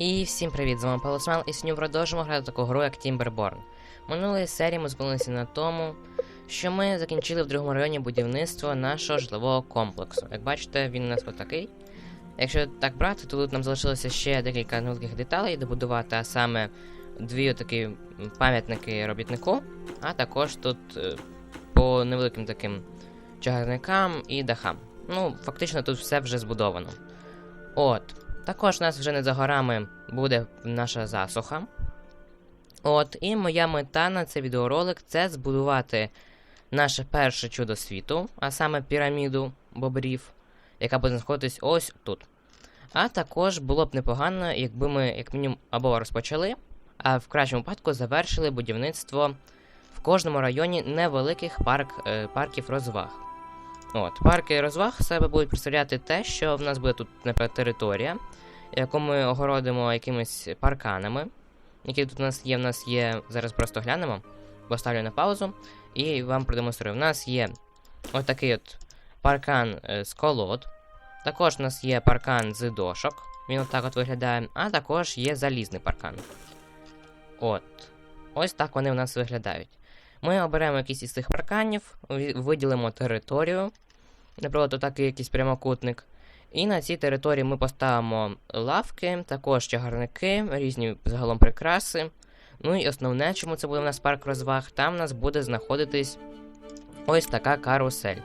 І всім привіт, з вами Палосмел, і сьогодні продовжимо грати таку гру, як Timberborn. Минулої серії ми зупинилися на тому, що ми закінчили в другому районі будівництво нашого житлового комплексу. Як бачите, він у нас отакий. Якщо так брати, то тут нам залишилося ще декілька невеликих деталей добудувати, а саме дві такі пам'ятники робітнику, а також тут е, по невеликим таким чагарникам і дахам. Ну, фактично тут все вже збудовано. От. Також нас вже не за горами буде наша засуха. От, і моя мета на цей відеоролик це збудувати наше перше чудо світу, а саме піраміду бобрів, яка буде знаходитись ось тут. А також було б непогано, якби ми, як мінімум, або розпочали, а в кращому випадку завершили будівництво в кожному районі невеликих парк, е, парків розваг. От, парки розваг себе будуть представляти те, що в нас буде тут, наприклад, територія, яку ми огородимо якимись парканами, які тут у нас є. В нас є. Зараз просто глянемо, поставлю на паузу і вам продемонструю. У нас є отакий от паркан е, з колод. Також у нас є паркан з дошок. Він отак от виглядає, а також є залізний паркан. От. Ось так вони у нас виглядають. Ми оберемо якийсь із цих парканів, виділимо територію, наприклад, отакий якийсь прямокутник. І на цій території ми поставимо лавки, також чагарники, різні загалом прикраси. Ну і основне, чому це буде у нас парк розваг, там у нас буде знаходитись ось така карусель.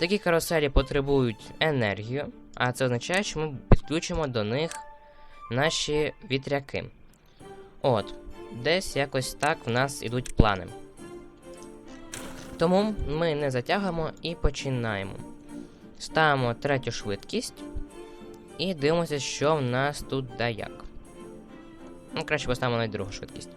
Такі каруселі потребують енергію, а це означає, що ми підключимо до них наші вітряки. От, десь якось так в нас ідуть плани. Тому ми не затягуємо і починаємо. Ставимо третю швидкість і дивимося, що в нас тут да як. Ну, краще поставимо навіть другу швидкість.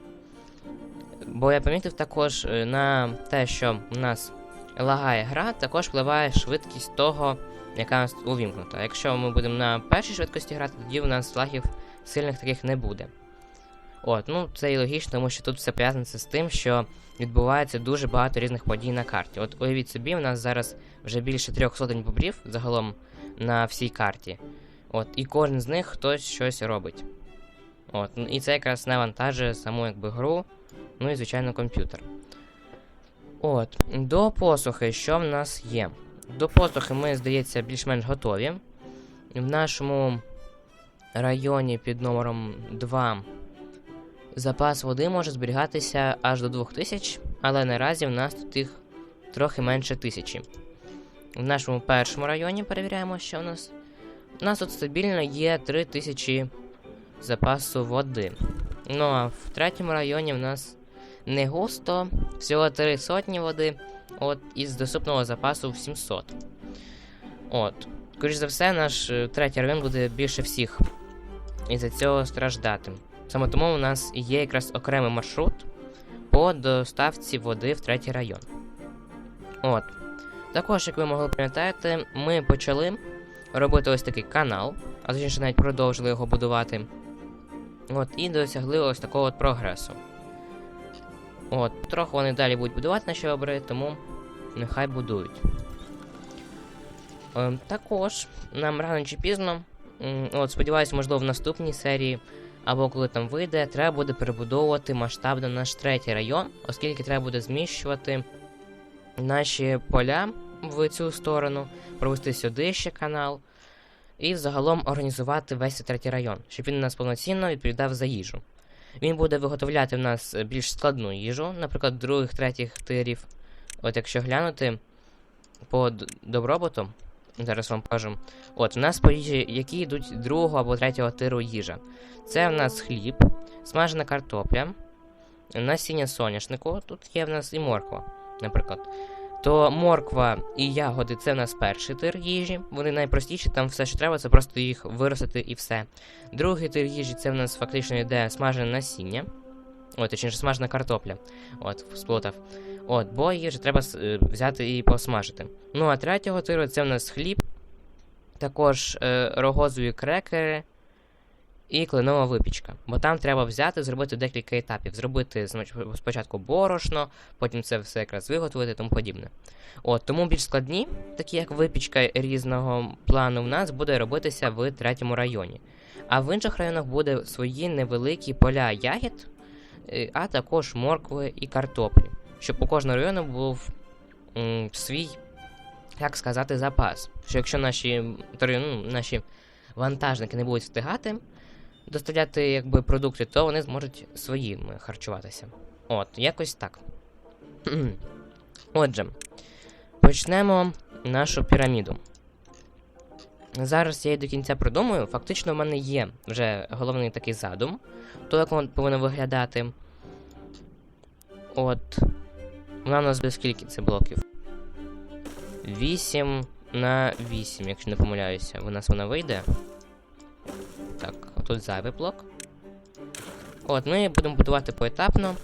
Бо я помітив також е, на те, що в нас лагає гра, також впливає швидкість того, яка у нас увімкнута. Якщо ми будемо на першій швидкості грати, тоді у нас лагів сильних таких не буде. От, ну це і логічно, тому що тут все пов'язане з тим, що відбувається дуже багато різних подій на карті. От уявіть собі, у нас зараз вже більше трьох сотень бобрів загалом на всій карті. От, і кожен з них хтось щось робить. От, ну, і це якраз навантажує саму якби гру, ну і звичайно комп'ютер. От, до посухи, що в нас є? До посухи ми, здається, більш-менш готові. В нашому районі під номером 2 запас води може зберігатися аж до 2000, але наразі в нас тут їх трохи менше тисячі. В нашому першому районі перевіряємо, що в нас. У нас тут стабільно є 3000 запасу води. Ну а в третьому районі в нас не густо, всього 3 сотні води, от із доступного запасу в 700. От. Скоріш за все, наш е, третій район буде більше всіх із-за цього страждати. Саме тому у нас є якраз окремий маршрут по доставці води в третій район. От. Також, як ви могли пам'ятати, ми почали робити ось такий канал, а точніше навіть продовжили його будувати. От, і досягли ось такого от прогресу. От, трохи вони далі будуть будувати наші обри, тому нехай будують. Ем, також нам рано чи пізно, от, сподіваюся, можливо, в наступній серії, або коли там вийде, треба буде перебудовувати масштабно наш третій район, оскільки треба буде зміщувати наші поля в цю сторону, провести сюди ще канал, і загалом організувати весь третій район, щоб він нас повноцінно відповідав за їжу. Він буде виготовляти в нас більш складну їжу, наприклад, других, третіх тирів. От якщо глянути по добробуту, зараз вам покажу. От, у нас по їжі, які йдуть другого або третього тиру їжа. Це в нас хліб, смажена картопля, насіння соняшнику, тут є в нас і морква, наприклад. То морква і ягоди це в нас перший тир їжі. Вони найпростіші, там все, що треба, це просто їх виростити і все. Другий тир їжі це в нас фактично йде смажене насіння. От, точніше, смажена картопля. От, сплутав. От, бо її ж треба е, взяти і посмажити. Ну а третього тиру це в нас хліб, також е, рогозові крекери і кленова випічка. Бо там треба взяти, зробити декілька етапів. Зробити спочатку борошно, потім це все якраз виготовити і тому подібне. От, тому більш складні, такі як випічка різного плану, в нас буде робитися в третьому районі. А в інших районах буде свої невеликі поля ягід, а також моркви і картоплі. Щоб у кожного району був м, свій, як сказати, запас. Що якщо наші, ну, наші вантажники не будуть встигати доставляти якби, продукти, то вони зможуть своїми харчуватися. От, якось так. Отже, почнемо нашу піраміду. Зараз я її до кінця продумую. Фактично, в мене є вже головний такий задум, то як воно повинно виглядати. От. Вона у нас буде скільки це блоків? 8 на 8, якщо не помиляюся. У нас вона вийде. Так, тут зайвий блок. От, ми будемо будувати поетапно.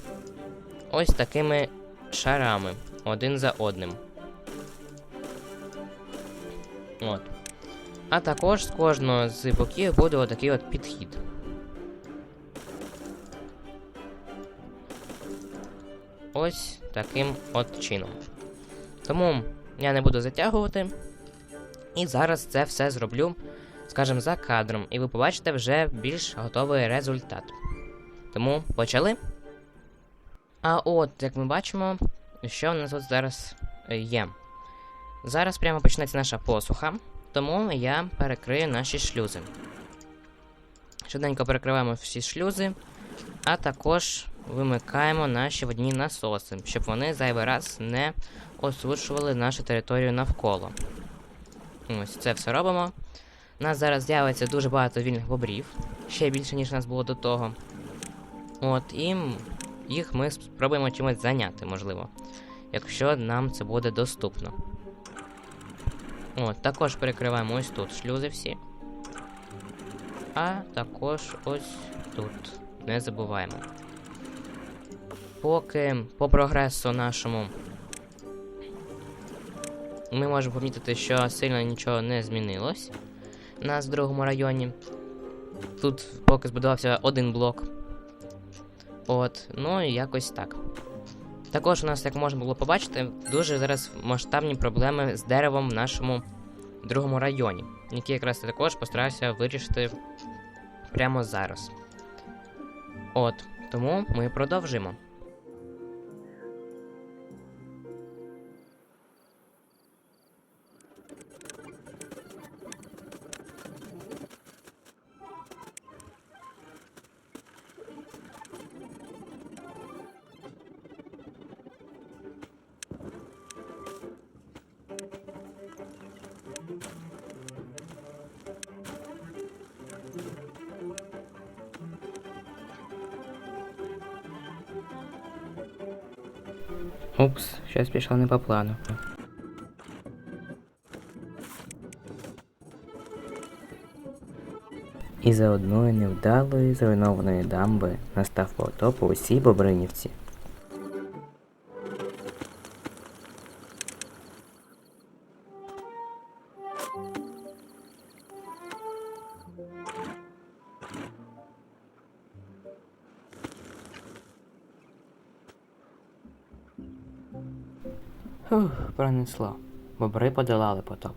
Ось такими шарами. Один за одним. От. А також з кожного з боків буде отакий от підхід. Ось таким от чином. Тому я не буду затягувати. І зараз це все зроблю, скажімо, за кадром, і ви побачите вже більш готовий результат. Тому почали. А от, як ми бачимо, що в нас тут зараз е, є. Зараз прямо почнеться наша посуха, тому я перекрию наші шлюзи. Швиденько перекриваємо всі шлюзи, а також вимикаємо наші водні насоси, щоб вони зайвий раз не осушували нашу територію навколо. Ось це все робимо. У нас зараз з'явиться дуже багато вільних бобрів, ще більше, ніж у нас було до того. От, і їх ми спробуємо чимось зайняти, можливо, якщо нам це буде доступно. От, також перекриваємо ось тут шлюзи всі. А також ось тут. Не забуваємо. Поки по прогресу нашому ми можемо помітити, що сильно нічого не змінилось у нас в другому районі. Тут поки збудувався один блок. От, ну і якось так. Також у нас, як можна було побачити, дуже зараз масштабні проблеми з деревом в нашому другому районі, які якраз я також постараюся вирішити прямо зараз. От, тому ми продовжимо. Упс, щось пішло не по плану. І за одної невдалої зруйнованої дамби настав потоп у усій Бобринівці. Фух, пронесло. Бобри подолали потоп.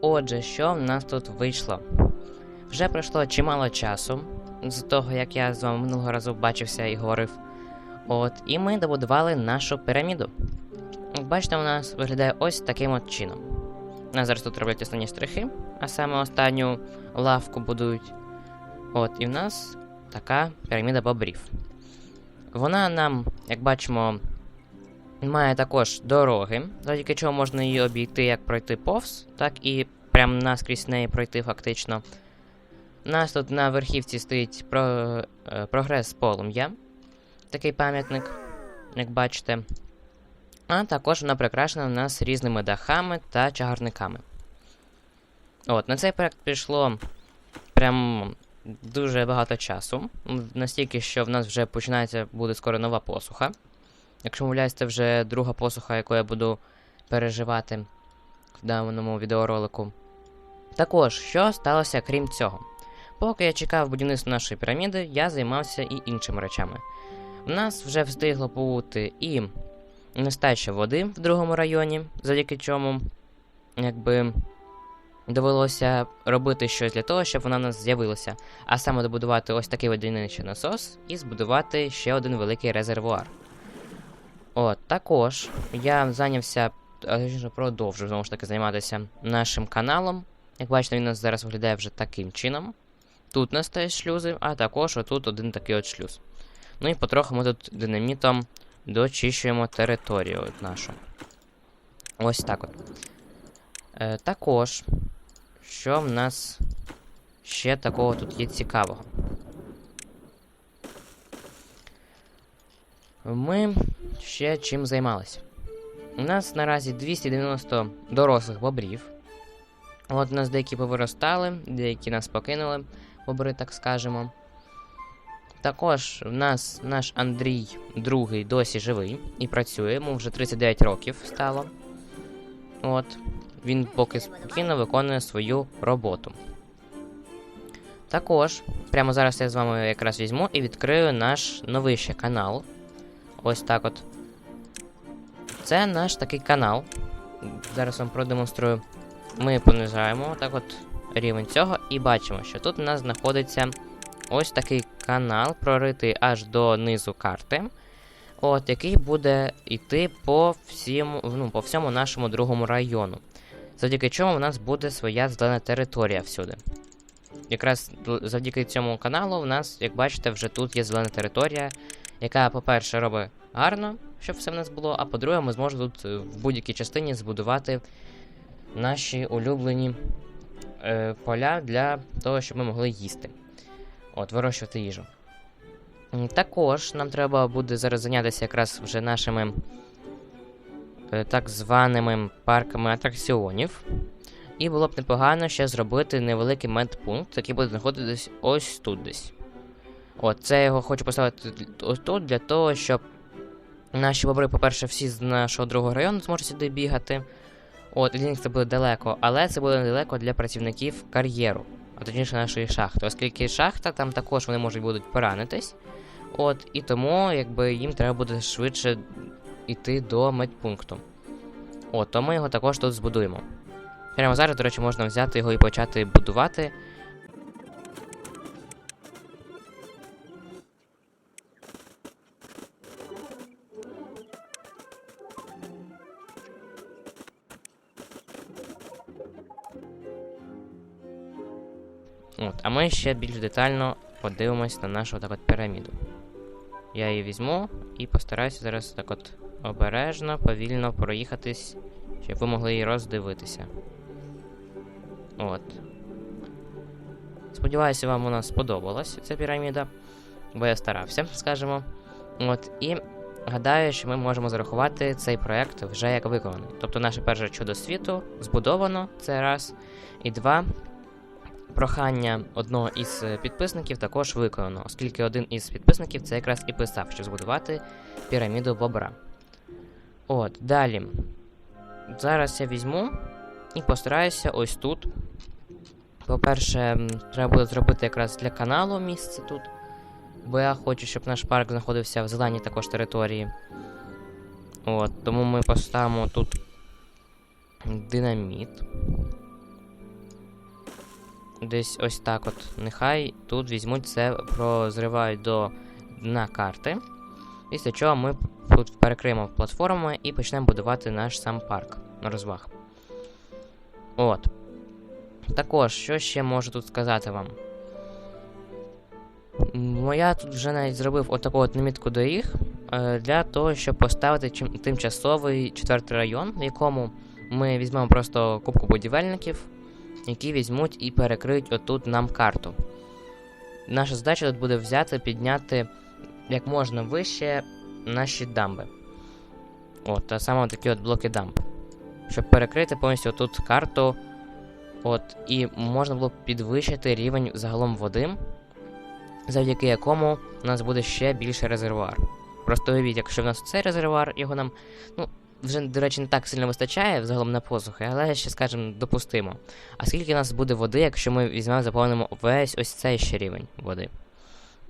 Отже, що в нас тут вийшло? Вже пройшло чимало часу з того, як я з вами минулого разу бачився і говорив. От, і ми добудували нашу піраміду. Бачите, у нас виглядає ось таким от чином. У нас зараз тут роблять останні штрихи, а саме останню лавку будують. От, і в нас така піраміда бобрів. Вона нам, як бачимо, має також дороги, завдяки чого можна її обійти як пройти повз, так і прям наскрізь неї пройти фактично. У нас тут на верхівці стоїть про, е, прогрес полум'я. Такий пам'ятник, як бачите. А також вона прикрашена у нас різними дахами та чагарниками. От, на цей проект пішло прям дуже багато часу. Настільки, що в нас вже починається буде скоро нова посуха. Якщо мовляюсь, це вже друга посуха, яку я буду переживати в даному відеоролику. Також, що сталося крім цього? Поки я чекав будівництва нашої піраміди, я займався і іншими речами. У нас вже встигло бути і нестача води в другому районі, завдяки чому, якби довелося робити щось для того, щоб вона в нас з'явилася. А саме добудувати ось такий водяничий насос і збудувати ще один великий резервуар. От, також я зайнявся, продовжую знову ж таки займатися нашим каналом. Як бачите, він у нас зараз виглядає вже таким чином. Тут у нас стоять шлюзи, а також отут один такий от шлюз. Ну і потроху ми тут динамітом дочищуємо територію нашу. Ось так от. Е, також, що в нас ще такого тут є цікавого? Ми ще чим займалися? У нас наразі 290 дорослих бобрів. От у нас деякі повиростали, деякі нас покинули, бобри, так скажемо. Також в нас наш Андрій другий досі живий і працює, йому вже 39 років стало. От. Він поки спокійно виконує свою роботу. Також, прямо зараз я з вами якраз візьму і відкрию наш новий ще канал. Ось так от. Це наш такий канал. Зараз вам продемонструю. Ми понижаємо так от рівень цього і бачимо, що тут у нас знаходиться ось такий канал, проритий аж до низу карти. От, який буде йти по всім, ну, по всьому нашому другому району. Завдяки чому у нас буде своя зелена територія всюди. Якраз завдяки цьому каналу у нас, як бачите, вже тут є зелена територія, яка, по-перше, робить гарно, щоб все в нас було, а по-друге, ми зможемо тут е, в будь-якій частині збудувати наші улюблені е, поля для того, щоб ми могли їсти. От, вирощувати їжу. Також нам треба буде зараз зайнятися якраз вже нашими е, так званими парками атракціонів. І було б непогано ще зробити невеликий медпункт, який буде знаходитись ось тут десь. От, це я його хочу поставити тут для того, щоб наші бобри, по-перше, всі з нашого другого району зможуть сюди бігати. От, і це буде далеко, але це буде недалеко для працівників кар'єру, а точніше нашої шахти, оскільки шахта там також вони можуть будуть поранитись. От, і тому якби їм треба буде швидше йти до медпункту. От, то ми його також тут збудуємо. Прямо зараз, до речі, можна взяти його і почати будувати. От, а ми ще більш детально подивимось на нашу так от піраміду. Я її візьму і постараюся зараз так от обережно, повільно проїхатись, щоб ви могли її роздивитися. От. Сподіваюся, вам вона сподобалась ця піраміда, бо я старався, скажімо. От, і гадаю, що ми можемо зарахувати цей проект вже як виконаний. Тобто наше перше чудо світу збудовано, це раз. І два. Прохання одного із е, підписників також виконано, оскільки один із підписників це якраз і писав, щоб збудувати піраміду бобра. От, далі. Зараз я візьму і постараюся ось тут. По-перше, треба буде зробити якраз для каналу місце тут. Бо я хочу, щоб наш парк знаходився в зеленій також території. От, тому ми поставимо тут динаміт. Десь ось так от. Нехай тут візьмуть це, прозривають до дна карти. Після чого ми тут перекриємо платформами і почнемо будувати наш сам парк на розваг. От. Також, що ще можу тут сказати вам? Я тут вже навіть зробив отаку от намітку доріг е, для того, щоб поставити тимчасовий четвертий район, в якому ми візьмемо просто кубку будівельників, які візьмуть і перекриють отут нам карту. Наша задача тут буде взяти, підняти як можна вище наші дамби. От, та саме такі от блоки дамб. Щоб перекрити повністю тут карту. От, і можна було підвищити рівень загалом води, завдяки якому у нас буде ще більше резервуар. Просто уявіть, якщо в нас цей резервуар, його нам, ну, вже, до речі, не так сильно вистачає взагалом на посухи, але ще, скажімо, допустимо. А скільки у нас буде води, якщо ми візьмемо, заповнимо весь ось цей ще рівень води?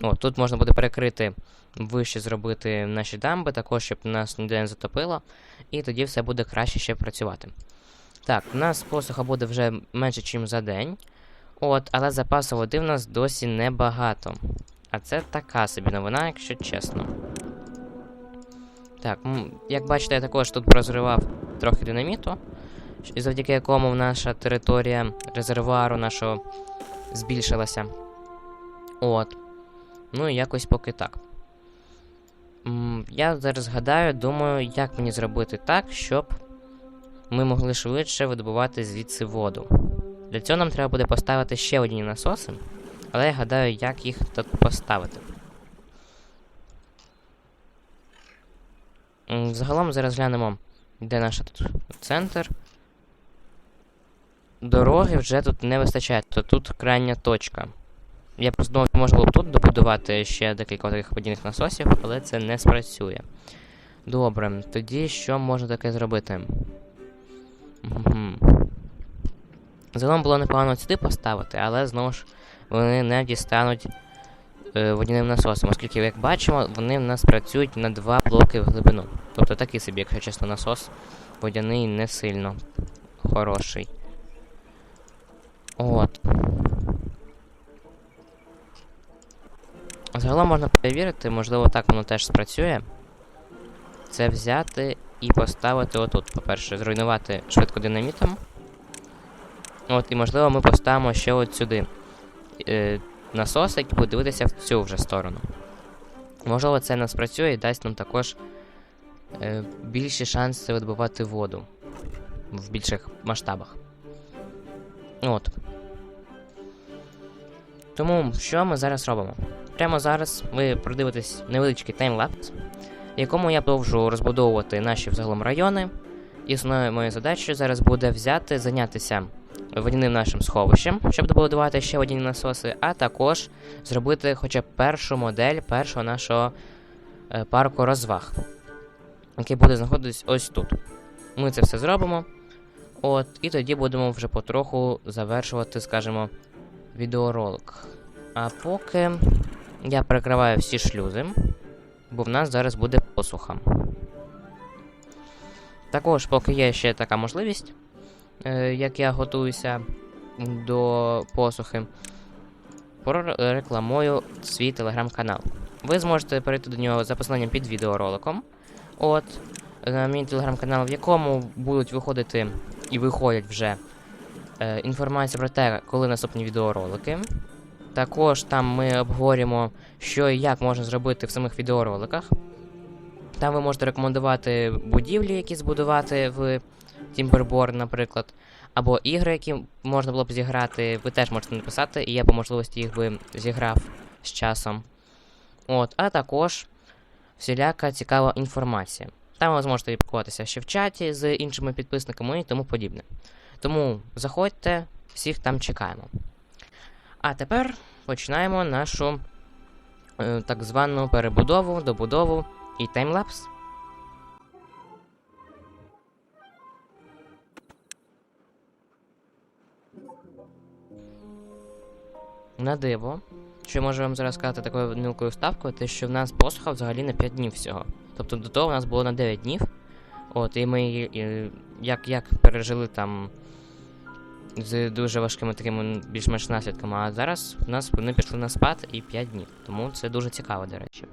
О, тут можна буде перекрити вище зробити наші дамби, також, щоб нас ніде не затопило, і тоді все буде краще ще працювати. Так, у нас посуха буде вже менше, ніж за день. От, але запасу води в нас досі небагато. А це така собі новина, якщо чесно. Так, як бачите, я також тут розривав трохи динаміту, завдяки якому наша територія резервуару нашого збільшилася. От. Ну і якось поки так. Я зараз гадаю, думаю, як мені зробити так, щоб ми могли швидше видобувати звідси воду. Для цього нам треба буде поставити ще одні насоси, але я гадаю, як їх тут поставити. Загалом зараз глянемо, де наш тут центр. Дороги вже тут не вистачає, то тут крайня точка. Я просто думав, що можна було б тут добудувати ще декілька таких водяних насосів, але це не спрацює. Добре, тоді що можна таке зробити? Мгм. Загалом було непогано сюди поставити, але знову ж вони не дістануть водяним насосом, оскільки, як бачимо, вони в нас працюють на два блоки в глибину. Тобто такий собі, якщо чесно, насос водяний не сильно хороший. От. Загалом можна перевірити, можливо, так воно теж спрацює. Це взяти і поставити отут. По-перше, зруйнувати швидко динамітом. От, і можливо ми поставимо ще от сюди е, насос, який дивитися в цю вже сторону. Можливо, це не спрацює і дасть нам також е, більші шанси видобувати воду в більших масштабах. От. Тому що ми зараз робимо? Прямо зараз ви продивитесь невеличкий таймлапс, в якому я продовжу розбудовувати наші взагалом райони. І основною моєю задачею зараз буде взяти, зайнятися водяним нашим сховищем, щоб добудувати ще водяні насоси, а також зробити хоча б першу модель першого нашого е, парку розваг, який буде знаходитись ось тут. Ми це все зробимо. От, і тоді будемо вже потроху завершувати, скажімо, відеоролик. А поки я перекриваю всі шлюзи, бо в нас зараз буде посуха. Також, поки є ще така можливість, як я готуюся до посухи, прорекламую свій телеграм-канал. Ви зможете перейти до нього за посиланням під відеороликом. От, на мій телеграм-канал, в якому будуть виходити і виходять вже е, інформація про те, коли наступні відеоролики. Також там ми обговорюємо, що і як можна зробити в самих відеороликах. Там ви можете рекомендувати будівлі, які збудувати в Timberborn, наприклад, або ігри, які можна було б зіграти. Ви теж можете написати, і я по можливості їх би зіграв з часом. От, а також всіляка цікава інформація. Там ви зможете спілкуватися ще в чаті з іншими підписниками і тому подібне. Тому заходьте, всіх там чекаємо. А тепер починаємо нашу е, так звану перебудову, добудову і таймлапс. На диво, що можу вам зараз сказати такою мілкою ставкою, те, що в нас посуха взагалі на 5 днів всього. Тобто до того в нас було на 9 днів. От, і ми як, як пережили там з дуже важкими такими більш-менш наслідками. А зараз в нас вони пішли на спад і 5 днів. Тому це дуже цікаво, до речі.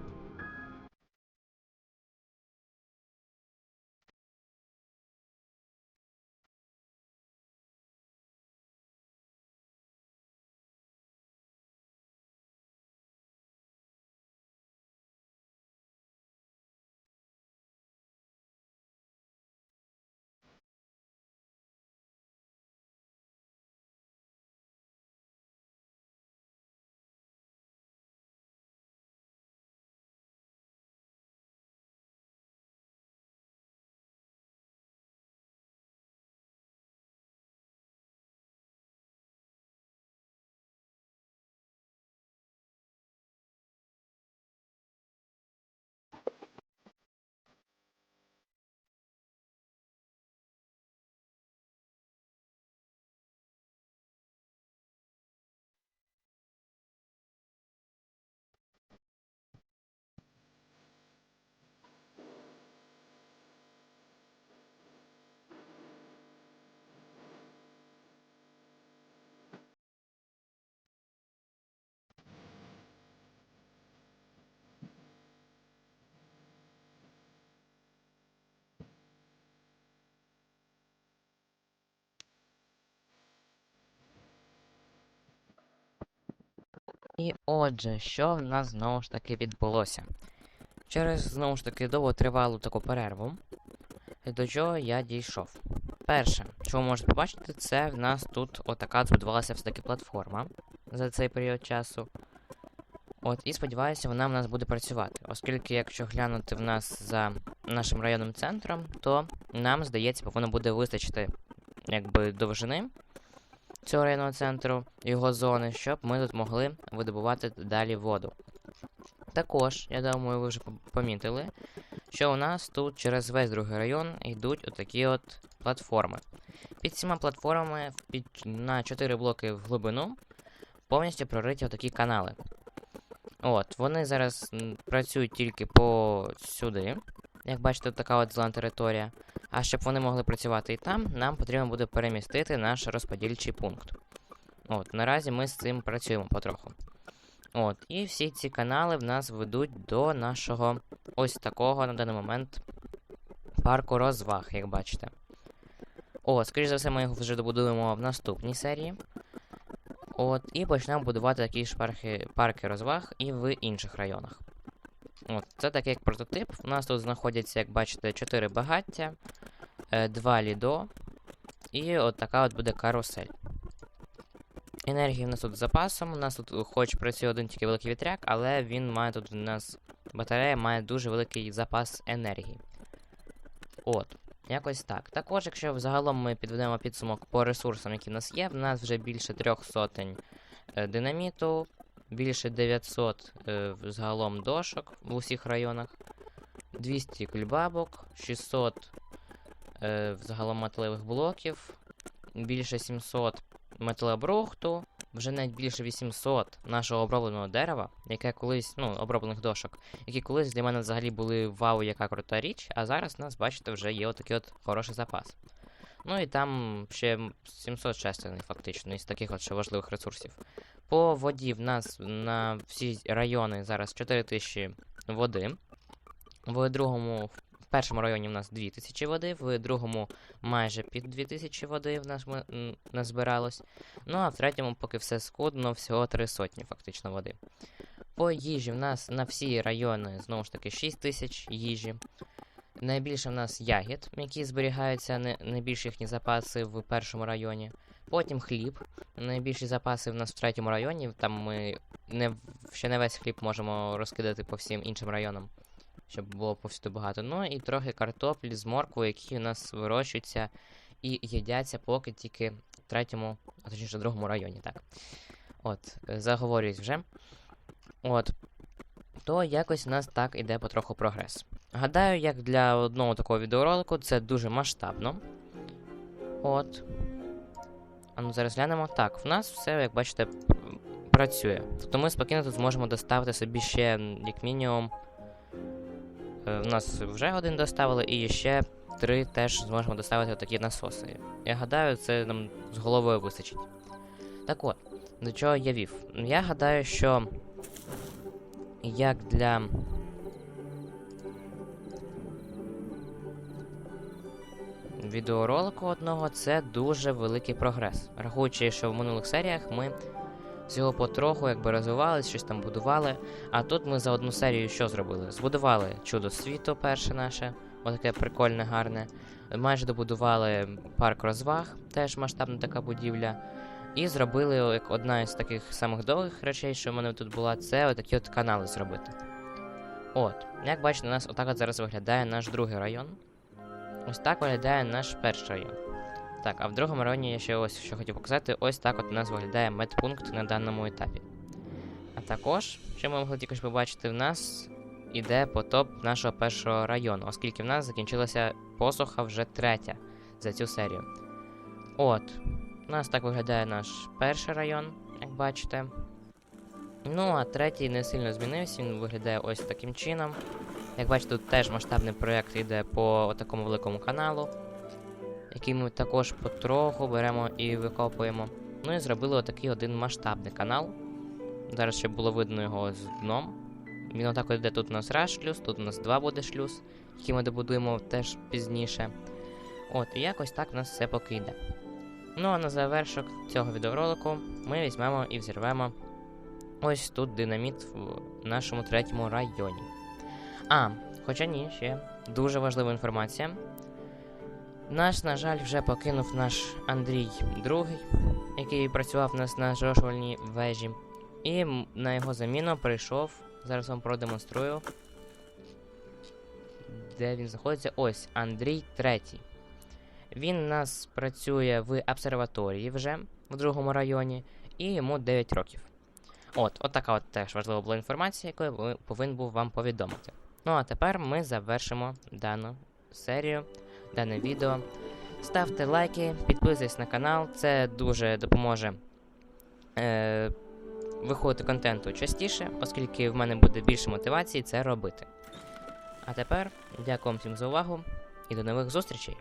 І отже, що в нас знову ж таки відбулося? Через знову ж таки довготривалу таку перерву, до чого я дійшов. Перше, що ви можете побачити, це в нас тут отака збудувалася все-таки платформа за цей період часу. От, і сподіваюся, вона в нас буде працювати. Оскільки, якщо глянути в нас за нашим районним центром, то нам, здається, повинно буде вистачити якби довжини цього районного центру, його зони, щоб ми тут могли видобувати далі воду. Також, я думаю, ви вже помітили, що у нас тут через весь другий район йдуть отакі от платформи. Під цими платформами під, на 4 блоки в глибину повністю прориті отакі канали. От, вони зараз працюють тільки по сюди. Як бачите, тут така от зелена територія. А щоб вони могли працювати і там, нам потрібно буде перемістити наш розподільчий пункт. От, наразі ми з цим працюємо потроху. От, і всі ці канали в нас ведуть до нашого ось такого на даний момент парку розваг, як бачите. О, скоріш за все, ми його вже добудуємо в наступній серії. От, і почнемо будувати такі ж парки, парки розваг і в інших районах. От, це такий як прототип. У нас тут знаходяться, як бачите, 4 багаття, 2 лідо, і от така от буде карусель. Енергії в нас тут з запасом. У нас тут хоч працює один тільки великий вітряк, але він має тут у нас батарея має дуже великий запас енергії. От, якось так. Також, якщо взагалом ми підведемо підсумок по ресурсам, які в нас є, в нас вже більше трьох сотень е, динаміту, більше 900 е, взагалом дошок в усіх районах, 200 кульбабок, 600 е, взагалом металевих блоків, більше 700 металобрухту, вже навіть більше 800 нашого обробленого дерева, яке колись, ну, оброблених дошок, які колись для мене взагалі були вау, яка крута річ, а зараз у нас, бачите, вже є отакий от хороший запас. Ну і там ще 700 частин, фактично, із таких от ще важливих ресурсів. По воді в нас на всі райони зараз 4000 води. В другому, в першому районі в нас 2000 води, в другому майже під 2000 води в нас назбиралось. Ну а в третьому, поки все скудно, всього 3 сотні фактично води. По їжі в нас на всі райони знову ж таки 6 тисяч їжі. Найбільше в нас ягід, які зберігаються найбільші їхні запаси в першому районі. Потім хліб. Найбільші запаси в нас в третьому районі. Там ми не, ще не весь хліб можемо розкидати по всім іншим районам, щоб було повсюди багато. Ну і трохи картоплі з морквою, які у нас вирощуються і їдяться поки тільки в третьому, а точніше другому районі, так. От, заговорююсь вже. От. То якось у нас так іде потроху прогрес. Гадаю, як для одного такого відеоролику це дуже масштабно. От. А ну зараз глянемо. Так, в нас все, як бачите, працює. Тобто ми спокійно тут зможемо доставити собі ще, як мінімум. е, У нас вже один доставили, і ще три теж зможемо доставити такі насоси. Я гадаю, це нам з головою вистачить. Так от, до чого я вів? Я гадаю, що як для. Відеоролику одного це дуже великий прогрес. Рахуючи, що в минулих серіях ми всього потроху якби розвивались, щось там будували. А тут ми за одну серію що зробили? Збудували чудо світу, перше наше, отаке прикольне, гарне. Майже добудували парк розваг, теж масштабна така будівля. І зробили як одна із таких самих довгих речей, що в мене тут була, це отакі от канали зробити. От, як бачите, у нас отак от зараз виглядає наш другий район. Ось так виглядає наш перший район. Так, а в другому районі я ще ось що хотів показати, ось так от у нас виглядає медпункт на даному етапі. А також, що ми могли тільки що побачити, в нас іде потоп нашого першого району, оскільки в нас закінчилася посуха вже третя за цю серію. От, у нас так виглядає наш перший район, як бачите. Ну, а третій не сильно змінився, він виглядає ось таким чином. Як бачите, тут теж масштабний проєкт йде по такому великому каналу, який ми також потроху беремо і викопуємо. Ну і зробили отакий один масштабний канал. Зараз ще було видно його з дном. Він отак от йде тут у нас раз шлюз, тут у нас два буде шлюз, який ми добудуємо теж пізніше. От, і якось так у нас все поки йде. Ну а на завершок цього відеоролику ми візьмемо і взірвемо ось тут динаміт в нашому третьому районі. А, хоча ні, ще дуже важлива інформація. Нас, на жаль, вже покинув наш Андрій другий, який працював у нас на зрошувальній вежі. І на його заміну прийшов. Зараз вам продемонструю. Де він знаходиться? Ось Андрій третій. Він у нас працює в обсерваторії вже в другому районі, і йому 9 років. От, от така от теж важлива була інформація, яку я повинен був вам повідомити. Ну а тепер ми завершимо дану серію, дане відео. Ставте лайки, підписуйтесь на канал, це дуже допоможе е, виходити контенту частіше, оскільки в мене буде більше мотивації це робити. А тепер дякую вам всім за увагу і до нових зустрічей!